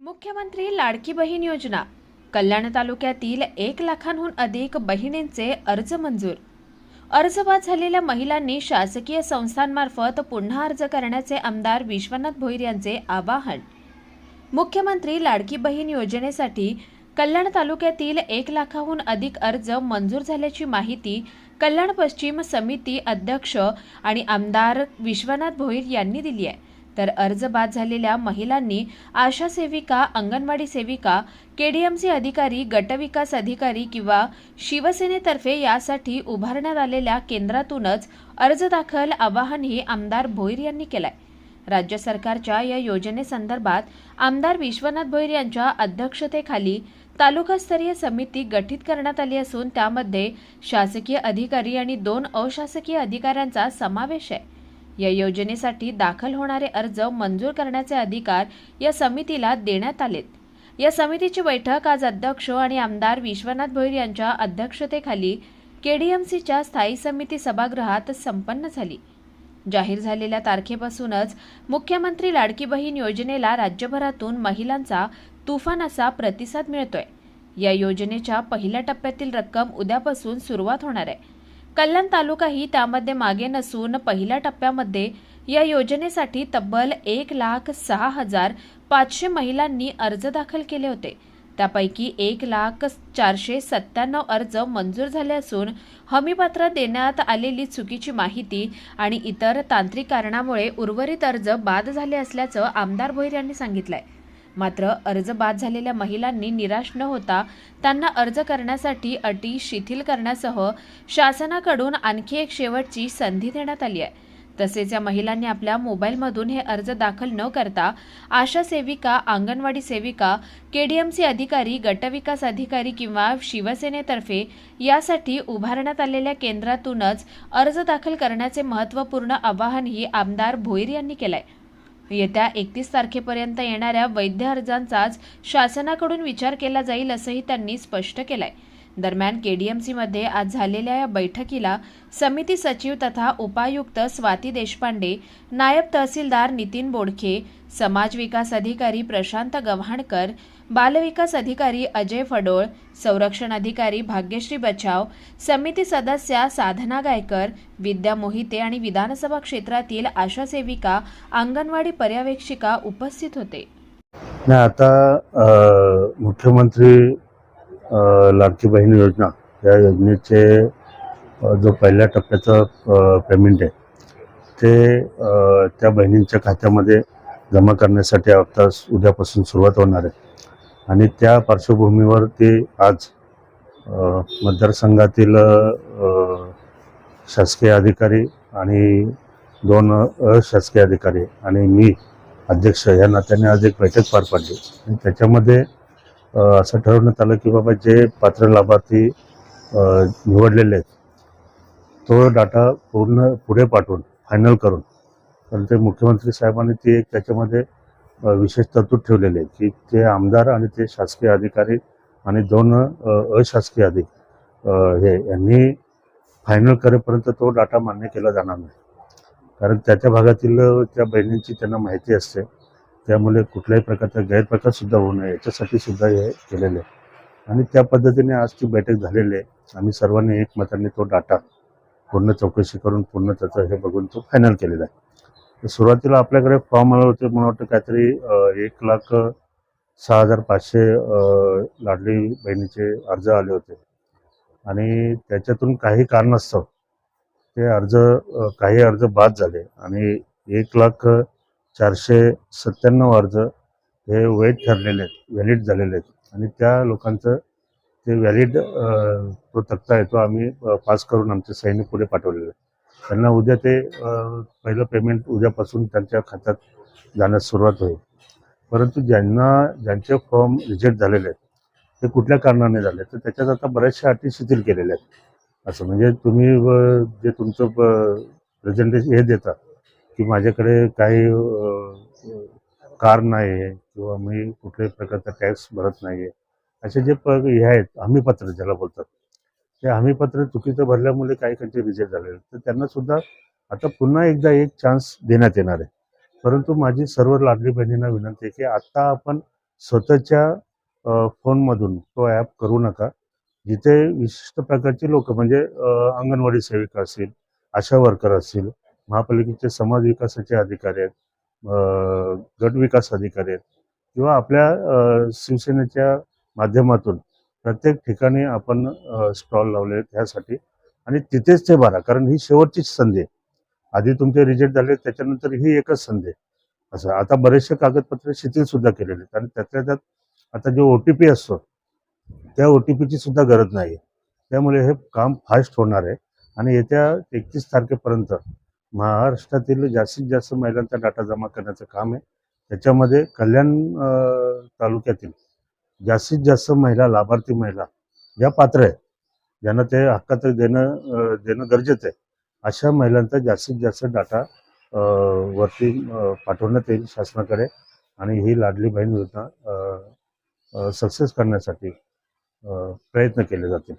मुख्यमंत्री लाडकी बहीण योजना. कल्याण तालुक्यातील एक लाखांहून अधिक बहिणींचे अर्ज मंजूर. अर्ज बाद झालेल्या महिलांनी शासकीय संस्थांमार्फत पुन्हा अर्ज करण्याचे आमदार विश्वनाथ भोईर यांचे आवाहन. मुख्यमंत्री लाडकी बहीण योजनेसाठी कल्याण तालुक्यातील एक लाखाहून अधिक अर्ज मंजूर झाल्याची माहिती कल्याण पश्चिम समिती अध्यक्ष आणि आमदार विश्वनाथ भोईर यांनी दिली आहे. तर अर्ज बाद झालेल्या महिलांनी आशा सेविका अंगणवाडी सेविका केडीएमसी अधिकारी गटविकास अधिकारी किंवा शिवसेनेतर्फे यासाठी उभारण्यात आलेल्या केंद्रातूनच अर्ज दाखल आवाहनही आमदार भोईर यांनी केलंय. राज्य सरकारच्या या योजनेसंदर्भात आमदार विश्वनाथ भोईर यांच्या अध्यक्षतेखाली तालुकास्तरीय समिती गठीत करण्यात आली असून त्यामध्ये शासकीय अधिकारी आणि दोन अशासकीय अधिकाऱ्यांचा समावेश आहे. या योजनेसाठी दाखल होणारे अर्ज मंजूर करण्याचे अधिकार या समितीला देण्यात आलेत. या समितीची बैठक आज अध्यक्ष आणि आमदार विश्वनाथ भोईर यांच्या अध्यक्षतेखाली केडीएमसीच्या स्थायी समिती सभागृहात संपन्न झाली. जाहीर झालेल्या तारखेपासूनच मुख्यमंत्री लाडकी बहीण योजनेला राज्यभरातून महिलांचा तुफान असा प्रतिसाद मिळतोय. या योजनेच्या पहिल्या टप्प्यातील रक्कम उद्यापासून सुरुवात होणार आहे. कल्याण तालुकाही त्यामध्ये मागे नसून पहिल्या टप्प्यामध्ये या योजनेसाठी तब्बल एक लाख सहा हजार पाचशे महिलांनी अर्ज दाखल केले होते. त्यापैकी एक लाख चारशे सत्त्याण्णव अर्ज मंजूर झाले असून हमीपत्र देण्यात आलेली चुकीची माहिती आणि इतर तांत्रिक कारणामुळे उर्वरित अर्ज बाद झाले असल्याचं आमदार भोईर यांनी सांगितलं आहे मात्र अर्ज बाद झालेल्या महिलांनी निराश न होता त्यांना अर्ज करण्यासाठी अटी शिथिल करण्यासह शासनाकडून आणखी एक शेवटची संधी देण्यात आली आहे. तसेच या महिलांनी आपल्या मोबाईलमधून हे अर्ज दाखल न करता आशा सेविका अंगणवाडी सेविका केडीएमसी अधिकारी गटविकास अधिकारी किंवा शिवसेनेतर्फे यासाठी उभारण्यात आलेल्या केंद्रातूनच अर्ज दाखल करण्याचे महत्त्वपूर्ण आवाहनही आमदार भोईर यांनी केलं आहे येत्या एकतीस तारखेपर्यंत येणाऱ्या वैध अर्जांचाच शासनाकडून विचार केला जाईल असंही त्यांनी स्पष्ट केलं आहे दरम्यान केडीएमसीमध्ये आज झालेल्या या बैठकीला समिती सचिव तथा उपायुक्त स्वाती देशपांडे नायब तहसीलदार नितीन बोडखे समाज विकास अधिकारी प्रशांत गव्हाणकर बालविकास अधिकारी अजय फडोळ संरक्षण अधिकारी भाग्यश्री बचाव समिती सदस्या साधना गायकर विद्या मोहिते आणि विधानसभा क्षेत्रातील आशा सेविका अंगणवाडी पर्यवेक्षिका उपस्थित होते. आता मुख्यमंत्री लाडकी बहीण योजना या योजनेचे जो पहिल्या टप्प्याचं पेमेंट आहे ते त्या बहिणींच्या खात्यामध्ये जमा करण्यासाठी आता उद्यापासून सुरुवात होणार आहे. आणि त्या पार्श्वभूमीवर ते आज मतदारसंघातील शासकीय अधिकारी आणि दोन अशासकीय अधिकारी आणि मी अध्यक्ष या नात्याने आज एक बैठक पार पाडली. आणि त्याच्यामध्ये असं ठरवण्यात आलं की बाबा जे पात्र लाभार्थी निवडलेले आहेत तो डाटा पूर्ण पुढे पाठवून फायनल करून कारण ते मुख्यमंत्री साहेबांनी ती एक त्याच्यामध्ये विशेष तरतूद ठेवलेली आहे की ते आमदार आणि ते शासकीय अधिकारी आणि दोन अशासकीय अधिक हे यांनी फायनल करेपर्यंत तो डाटा मान्य केला जाणार नाही. कारण त्याच्या भागातील त्या बहिणींची त्यांना माहिती असते. त्यामुळे कुठल्याही प्रकारचा गैरप्रकार सुद्धा होऊ नये. याच्यासाठी सुद्धा हे केलेलं आहे. आणि त्या पद्धतीने आजची बैठक झालेली आहे. आम्ही सर्वांनी एकमताने तो डाटा पूर्ण चौकशी करून पूर्ण त्याचं हे बघून तो फायनल केलेला आहे. तर सुरुवातीला आपल्याकडे फॉर्म आले होते. मला वाटतं काहीतरी एक लाख सहा हजार पाचशे लाडली बहिणीचे अर्ज आले होते. आणि त्याच्यातून काही कारणास्तव ते अर्ज काही अर्ज बाद झाले. आणि एक लाख चारशे सत्त्याण्णव अर्ज हे वैध ठरलेले आहेत व्हॅलिड झालेले आहेत. आणि त्या लोकांचं ते व्हॅलिड तो तक्ता आहे तो आम्ही पास करून आमचे सैनिक पुढे पाठवलेले आहे त्यांना उद्या ते पहिलं पेमेंट उद्यापासून त्यांच्या खात्यात जाण्यास सुरुवात होईल. परंतु ज्यांना ज्यांचे फॉर्म रिजेक्ट झालेले आहेत ते कुठल्या कारणाने झाले? तर त्याच्यात आता बऱ्याचशा अटी शिथिल केलेल्या आहेत. असं म्हणजे तुम्ही जे तुमचं प्रेझेंटेशन हे देता की माझ्याकडे काही कार नाही आहे किंवा मी कुठल्याही प्रकारचा टॅक्स भरत नाही आहे असे जे प हे आहेत हमीपत्र ज्याला बोलतात ते हमीपत्र चुकीचं भरल्यामुळे काही काहींचे रिजेक्ट झालेले आहेत. तर त्यांना सुद्धा आता पुन्हा एकदा एक चान्स देण्यात येणार आहे. परंतु माझी सर्व लाडली बहिणींना विनंती आहे की आत्ता आपण स्वतःच्या फोनमधून तो ॲप करू नका. जिथे विशिष्ट प्रकारची लोक म्हणजे अंगणवाडी सेविका असतील आशा वर्कर असतील महापालिकेचे समाज विकासाचे अधिकारी आहेत गट विकास अधिकारी आहेत किंवा आपल्या शिवसेनेच्या माध्यमातून प्रत्येक ठिकाणी आपण स्टॉल लावले आहेत आणि तिथेच ते भरा कारण ही शेवटचीच संधी आहे. आधी तुमचे रिजेक्ट झाले त्याच्यानंतर ही एकच संधी आहे. असं आता बरेचसे कागदपत्र शिथिल सुद्धा केलेले आहेत. आणि त्यातल्या त्यात आता जो ओ टी पी असतो त्या ओ टी पीची सुद्धा गरज नाही आहे त्यामुळे हे काम फास्ट होणार आहे. आणि येत्या एकतीस तारखेपर्यंत महाराष्ट्रातील जास्तीत जास्त महिलांचा डाटा जमा करण्याचं काम आहे. त्याच्यामध्ये कल्याण तालुक्यातील जास्तीत जास्त महिला लाभार्थी महिला ज्या पात्र आहे ज्यांना ते हक्कात देणं देणं गरजेचं आहे अशा महिलांचा जास्तीत जास्त डाटा वरती पाठवण्यात येईल शासनाकडे आणि ही लाडली बहीण योजना सक्सेस करण्यासाठी प्रयत्न केले जातील.